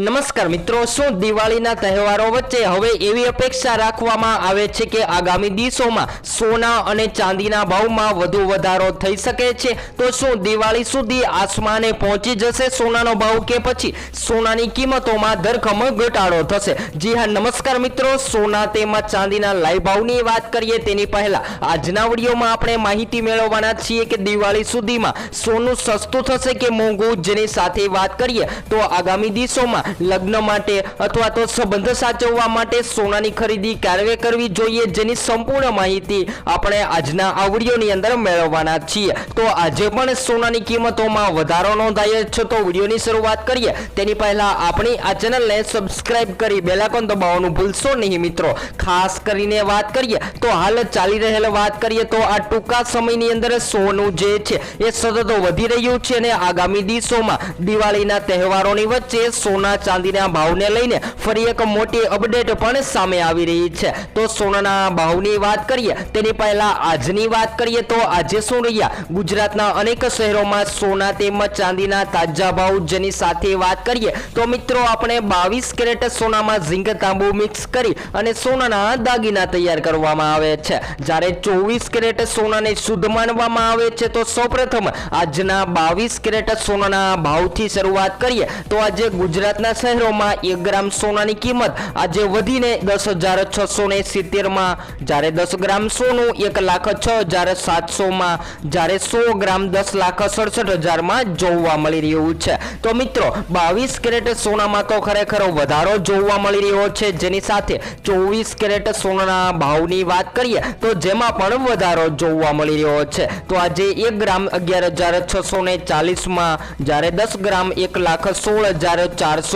નમસ્કાર મિત્રો, શું દિવાળીના તહેવારો વચ્ચે હવે એવી અપેક્ષા રાખવામાં આવે છે કે આગામી દિવસોમાં સોના અને ચાંદીના ભાવમાં વધુ વધારો થઈ શકે છે? તો શું દિવાળી સુધી આસમાને પહોંચી જશે સોનાનો ભાવ કે પછી સોનાની કિંમતોમાં ધરખમ ઘટાડો થશે? જી હા, નમસ્કાર મિત્રો, સોના તેમજ ચાંદીના લાઈ ભાવની વાત કરીએ તેની પહેલા આજના વિડીયોમાં આપણે માહિતી મેળવવાના છીએ કે દિવાળી સુધીમાં સોનું સસ્તું થશે કે મોંઘું? જેની સાથે વાત કરીએ તો આગામી દિવસોમાં લગ્ન માટે અથવા તો સંબંધ સાચવવા માટે સોનાની ખરીદી ક્યારે કરવી જોઈએ જેની સંપૂર્ણ માહિતી આપણે આજના આ વિડીયોની અંદર મેળવવાના છીએ. તો આજે પણ સોનાની કિંમતોમાં વધારો નોંધાયો છે. તો વિડીયોની શરૂઆત કરીએ. તેની પહેલા આપણી આ ચેનલને સબસ્ક્રાઇબ કરી બેલાકોન દબાવવાનું ભૂલશો નહીં મિત્રો. ખાસ કરીને વાત કરીએ તો હાલ ચાલી રહેલ વાત કરીએ તો આ ટૂંકા સમયની અંદર સોનું જે છે એ સતત વધી રહ્યું છે અને આગામી દિવસોમાં દિવાળીના તહેવારોની વચ્ચે સોના ચાંદીના ભાવને લઈને ફરી એક મોટી અપડેટ પણ સામે આવી રહી છે. તો સોનાના ભાવની વાત કરીએ, તેની પહેલા આજની વાત કરીએ તો આજે શું રહ્યા? ગુજરાતના અનેક શહેરોમાં સોના તેમજ ચાંદીના તાજા ભાવ જેની સાથે વાત કરીએ, તો મિત્રો આપણે બાવીસ કેરેટ સોનામાં ઝીંક તાંબુ મિક્સ કરી અને સોનાના દાગીના તૈયાર કરવામાં આવે છે. જ્યારે ચોવીસ કેરેટ સોનાને શુદ્ધ માનવામાં આવે છે, તો સૌપ્રથમ આજના બાવીસ કેરેટ સોનાના ભાવથી શરૂઆત કરીએ, તો આજે ગુજરાતના શહેરોમાં એક ગ્રામ સોનાની કિંમત આજે વધીને દસ હજાર છસો ને સિત્તેરમાં. જ્યારે દસ ગ્રામ સોનું એક લાખ છ હજાર સાતસોમાં, જ્યારે સો ગ્રામ દસ લાખ સડસઠ હજારમાં જોવા મળી રહ્યું છે. તો મિત્રો, બાવીસ કેરેટ સોનામાં તો ખરેખર વધારો જોવા મળી રહ્યો છે. જેની સાથે ચોવીસ કેરેટ સોનાના ભાવની વાત કરીએ, તો જેમાં પણ વધારો જોવા મળી રહ્યો છે. તો આજે એક ગ્રામ અગિયાર હજાર છસો ને ચાલીસમાં, જ્યારે દસ ગ્રામ એક લાખ સોળ હજાર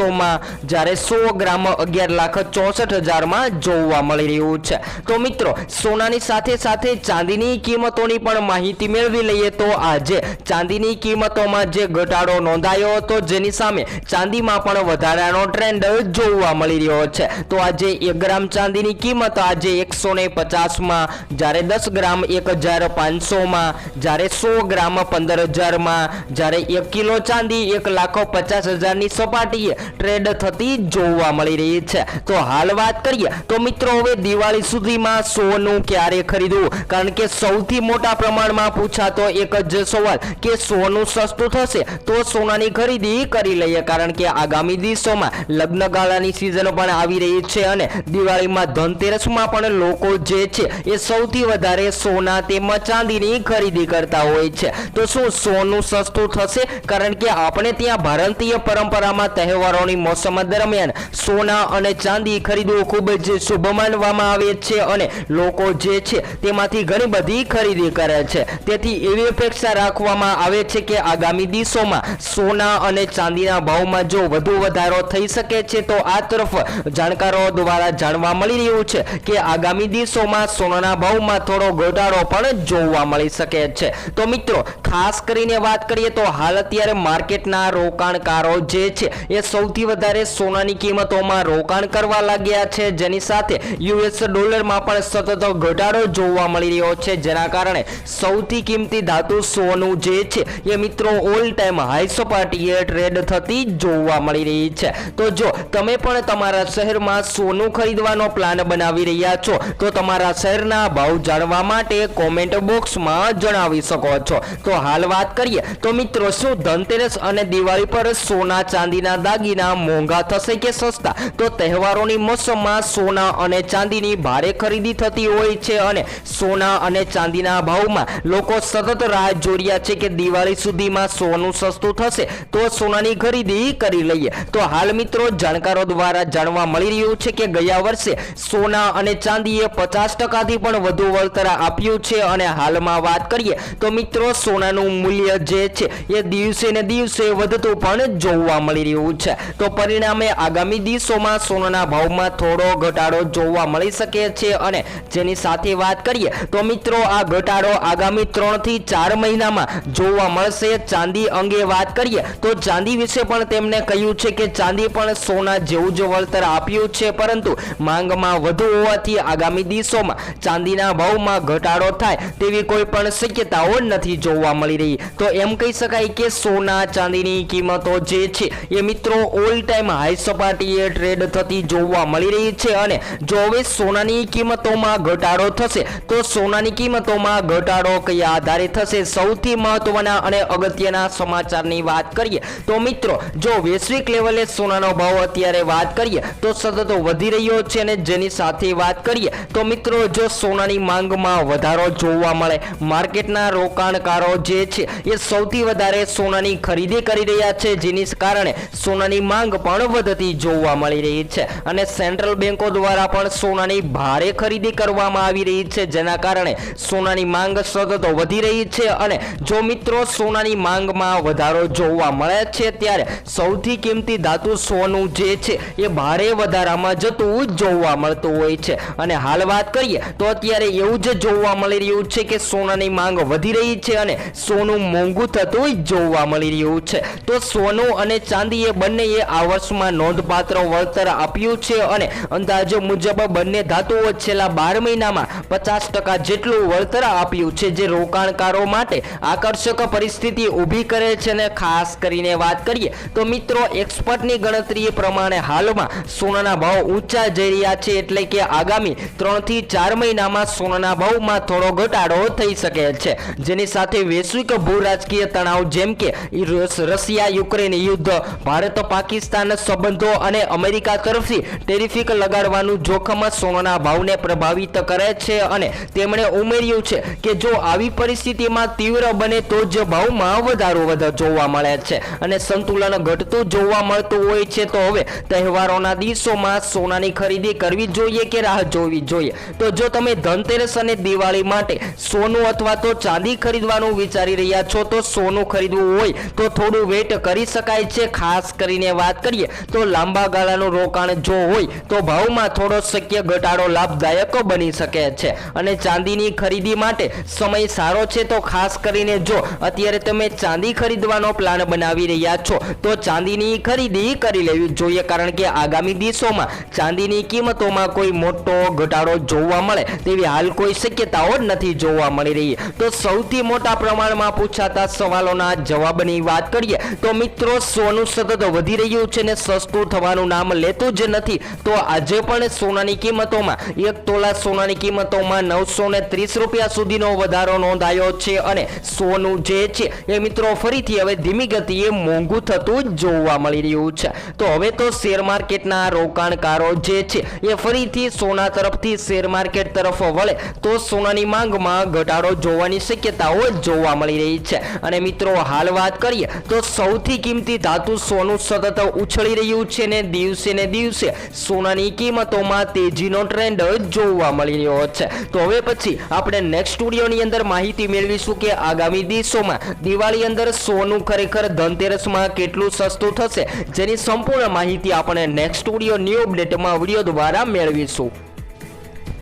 ચારસોમાં જ્યારે સો ગ્રામ અગિયાર લાખ ચોસઠ હજારમાં જોવા મળી રહ્યું છે. તો મિત્રો, સોનાની સાથે સાથે ચાંદીની કિંમતોની પણ માહિતી મેળવી લઈએ તો આજે ચાંદીની કિંમતોમાં જે ઘટાડો નોંધાયો હતો, જેની સામે ચાંદીમાં પણ વધારાનો ટ્રેન્ડ જોવા મળી રહ્યો છે. તો આજે એક ગ્રામ ચાંદીની કિંમત આજે એકસો ને પચાસમાં, જ્યારે દસ ગ્રામ એક હજાર પાંચસોમાં, જ્યારે સો ગ્રામ પંદર હજારમાં, જ્યારે એક કિલો ચાંદી એક લાખો પચાસ હજારની સપાટીએ ટ્રેડ થતી જોવા મળી રહી છે. તો હાલ વાત કરીએ, તો મિત્રો હવે દિવાળી સુધીમાં સોનું ક્યારે ખરીદવું? કારણ કે સૌથી મોટા પ્રમાણમાં પૂછાતો એક જ સવાલ, કે સોનું સસ્તું થશે તો સોનાની ખરીદી કરી લઈએ. કારણ કે આગામી દિવસોમાં લગ્ન ગાળાની સિઝન પણ આવી રહી છે અને દિવાળીમાં ધનતેરસમાં પણ લોકો જે છે એ સૌથી વધારે સોના તેમજ ચાંદીની ખરીદી કરતા હોય છે. તો શું સોનું સસ્તું થશે? કારણ કે આપણે ત્યાં ભારતીય પરંપરામાં તહેવારોની મોસમ દરમિયાન સોના અને ચાંદી ખરીદવું ખૂબ જ શુભ માનવામાં આવે છે અને લોકો જે છે તેમાંથી ઘણી બધી ખરીદી કરે છે. તેથી એવી અપેક્ષા રાખવામાં આવે છે કે આગામી દિવસોમાં સોના અને ચાંદીના ભાવમાં જો વધુ વધારો થઈ શકે છે તો આ તરફ જાણકારો દ્વારા જાણવા મળી રહ્યું છે કે આગામી દિવસોમાં સોનાના ભાવમાં થોડો ઘટાડો પણ જોવા મળી શકે છે. તો મિત્રો, ખાસ કરીને વાત કરીએ તો હાલ અત્યારે માર્કેટના રોકાણકારો જે છે એ સૌથી વધારે સોનાની કિંમતોમાં રોકાણ કરવા લાગ્યા છે. જેની સાથે યુએસ ડોલરમાં પણ સતત ઘટાડો જોવા મળી રહ્યો છે. જેના કારણે સૌથી કિંમતી ધાતુ સોનું જે છે એ મિત્રો ઓલ ટાઈમ હાઈ સપાટીએ ટ્રેડ થતી જોવા મળી રહી છે. તો જો તમે પણ તમારા શહેરમાં સોનું ખરીદવાનો પ્લાન બનાવી રહ્યા છો, તો તમારા શહેરના ભાવ જાણવા માટે કોમેન્ટ બોક્સમાં જણાવી શકો છો. તો હાલ વાત કરીએ, તો મિત્રો શું ધનતેરસ અને દિવાળી પર સોના ચાંદીના દાગીના મોંઘા થશે કે સસ્તા? તો તહેવારોની મોસમમાં સોના અને ચાંદીની ભારે ખરીદી થતી હોય છે અને સોના અને ચાંદીના ભાવમાં લોકો સતત રાહ જોડ્યા છે કે દિવાળી સુધીમાં સોનું સસ્તું થશે. તો સોનાની ખરીદી કરી લઈએ. તો હાલ મિત્રો જાણકારો દ્વારા જાણવા મળી રહ્યું છે કે ગયા વર્ષે સોના અને ચાંદીએ પચાસ ટકાથી પણ વધુ વળતર આપ્યું છે અને હાલમાં વાત કરીએ તો મિત્રો સોનાનું મૂલ્ય જે છે એ દિવસે ને દિવસે વધતું પણ જોવા મળી રહ્યું છે. તો પરિણામે આગામી દિવસોમાં સોનાના ભાવમાં થોડો ઘટાડો જોવા મળી શકે છે અને જેની સાથે વાત કરીએ તો મિત્રો, આ ઘટાડો આગામી ત્રણથી ચાર મહિનામાં જોવા મળશે. ચાંદી અંગે વાત કરીએ તો ચાંદી વિશે પણ તેમણે કહ્યું છે કે ચાંદી પણ સોના જેવું જ વળતર આપ્યું છે, પરંતુ માંગમાં વધુ હોવાથી આગામી દિવસોમાં ચાંદીના ભાવમાં ઘટાડો થાય તેવી કોઈ પણ શક્યતાઓ નથી જોવા મળી રહી. તો એમ કહી શકાય કે સોના ચાંદીની કિંમતો જે છે એ મિત્રો ઓલ ટાઈમ હાઈ સપાટીએ ટ્રેડ થતી જોવા મળી રહી છે અને જો હવે સોનાની કિંમતોમાં ઘટાડો થશે, તો સોનાની કિંમતોમાં ઘટાડો કયા આધારે થશે? સૌથી મહત્વના અને અગત્યના સમાચારની વાત કરીએ, તો મિત્રો, જો વૈશ્વિક લેવલે સોનાનો ભાવ અત્યારે વાત કરીએ, તો સતત વધી રહ્યો છે અને જેની સાથે વાત કરીએ, તો મિત્રો, જો સોનાની માંગમાં વધારો જોવા મળે, માર્કેટના રોકાણકારો જે છે, એ સૌથી વધારે સોનાની ખરીદી કરી રહ્યા છે, જેની કારણે સોનાની માંગ પણ વધતી જોવા મળી રહી છે. અને સેન્ટ્રલ બેન્કો દ્વારા પણ સોનાની ભારે ખરીદી કરવામાં આવી રહી છે. જેના કારણે સોનાની માંગ સતત વધી રહી છે અને જો મિત્રો સોનાની માંગમાં વધારો જોવા મળે છે, ત્યારે સૌથી કિંમતી ધાતુ સોનું જે છે, એ ભારે વધારામાં જતું જોવા મળતું હોય છે. અને હાલ વાત કરીએ, તો અત્યારે એવું જ જોવા મળી રહ્યું છે કે સોનાની માંગ વધી રહી છે અને સોનું મોંઘું થતું જોવા મળી રહ્યું છે. તો સોનું અને ચાંદી એ બંનેએ આ વર્ષમાં નોંધપાત્ર વળતર આપ્યું છે અને અંદાજો મુજબ બંને ધાતુઓ છેલ્લા બાર મહિનામાં પચાસ ટકા જેટલું વળતર આપ્યું છે, જે રોકાણકારો માટે આકર્ષક પરિસ્થિતિ ઊભી કરે છે અને ખાસ કરીને વાત કરીએ તો મિત્રો, એક્સપર્ટની ગણતરી પ્રમાણે હાલમાં સોનાના ભાવ ઊંચા જઈ રહ્યા છે એટલે કે આગામી ત્રણથી ચાર મહિનામાં સોનાના ભાવમાં થોડો ઘટાડો થઈ શકે છે. જેની સાથે વૈશ્વિક ભૂ રાજકીય તણાવ જેમ કે રશિયા, યુક્રેન યુદ્ધ ભારત પાકિસ્તાન સંબંધો અને અમેરિકા તરફથી ટેરિફિક લગાડવાનું જોખમ સોનાના ભાવને પ્રભાવિત કરે છે અને તેમણે ઉમેર્યું છે કે જો આવી પરિસ્થિતિમાં તીવ્ર બને તો જ ભાવમાં વધારો વધારો જોવા મળે છે અને સંતુલન ઘટતું જોવા મળતું હોય છે. તો હવે તહેવારોના દિવસોમાં સોનાની ખરીદી કરવી જોઈએ કે રાહ જોવી જોઈએ? તો જો તમે ધનતેરસ અને દિવાળી માટે સોનું અથવા તો ચાંદી ખરીદવાનું વિચારી રહ્યા છો, તો સોનું ખરીદવું હોય તો થોડું વેટ કરી શકાય છે, ખાસ કરીને વાત કરીએ, તો લાંબા ગાળાનું રોકાણ જો હોય, તો ભાવમાં થોડો શક્ય ઘટાડો લાભદાયક બની શકે છે. અને ચાંદીની ખરીદી માટે સમય સારો છે તો ખાસ કરીને જો અત્યારે તમે ચાંદી ખરીદવાનો પ્લાન બનાવી રહ્યા છો, તો ચાંદીની ખરીદી કરી લેવી જોઈએ, કારણ કે આગામી દિવસોમાં ચાંદીની કિંમતોમાં કોઈ મોટો ઘટાડો જોવા મળે તેવી હાલ કોઈ શક્યતાઓ નથી જોવા મળી રહી. તો સૌથી મોટા પ્રમાણમાં પૂછાતા સવાલોના જવાબની વાત કરીએ, તો મિત્રો, સોનું સતત વધી રહ્યું છે ને સસ્તું થવાનું નામ લેતું જ નથી. તો આજે પણ સોનાની કિંમતોમાં એક તોલા સોનાની કિંમતોમાં નવસો ને ત્રીસ રૂપિયા સુધીનો વધારો નોંધાયો છે અને સોનું જે છે એ મિત્રો ફરીથી હવે ધીમી ગતિએ મોંઘું થતું જોવા મળી રહ્યું છે. તો હવે તો શેર માર્કેટના રોકાણકારો જે છે એ ફરીથી સોના તરફથી શેર માર્કેટ તરફ વળે તો સોનાની માંગમાં ઘટાડો જોવાની શક્યતાઓ જોવા મળી રહી છે. અને મિત્રો, હાલ વાત કરીએ તો સૌથી કિંમતી ધાતુ સોનું સતત ઉછળી રહ્યું છે ને દિવસે ને દિવસે સોનાની કિંમતોમાં તેજીનો ટ્રેન્ડ જોવા મળી રહ્યો છે. તો હવે પછી આપણે નેક્સ્ટ સ્ટુડિયોની અંદર માહિતી મેળવીશું કે આગામી દિવસોમાં દિવાળી અંદર સોનું ખરેખર ધનતેરસમાં કેટલું સસ્તું થશે, જેની સંપૂર્ણ માહિતી આપણે નેક્સ્ટ સ્ટુડિયો ન્યૂ અપડેટમાં વીડિયો દ્વારા મેળવીશું.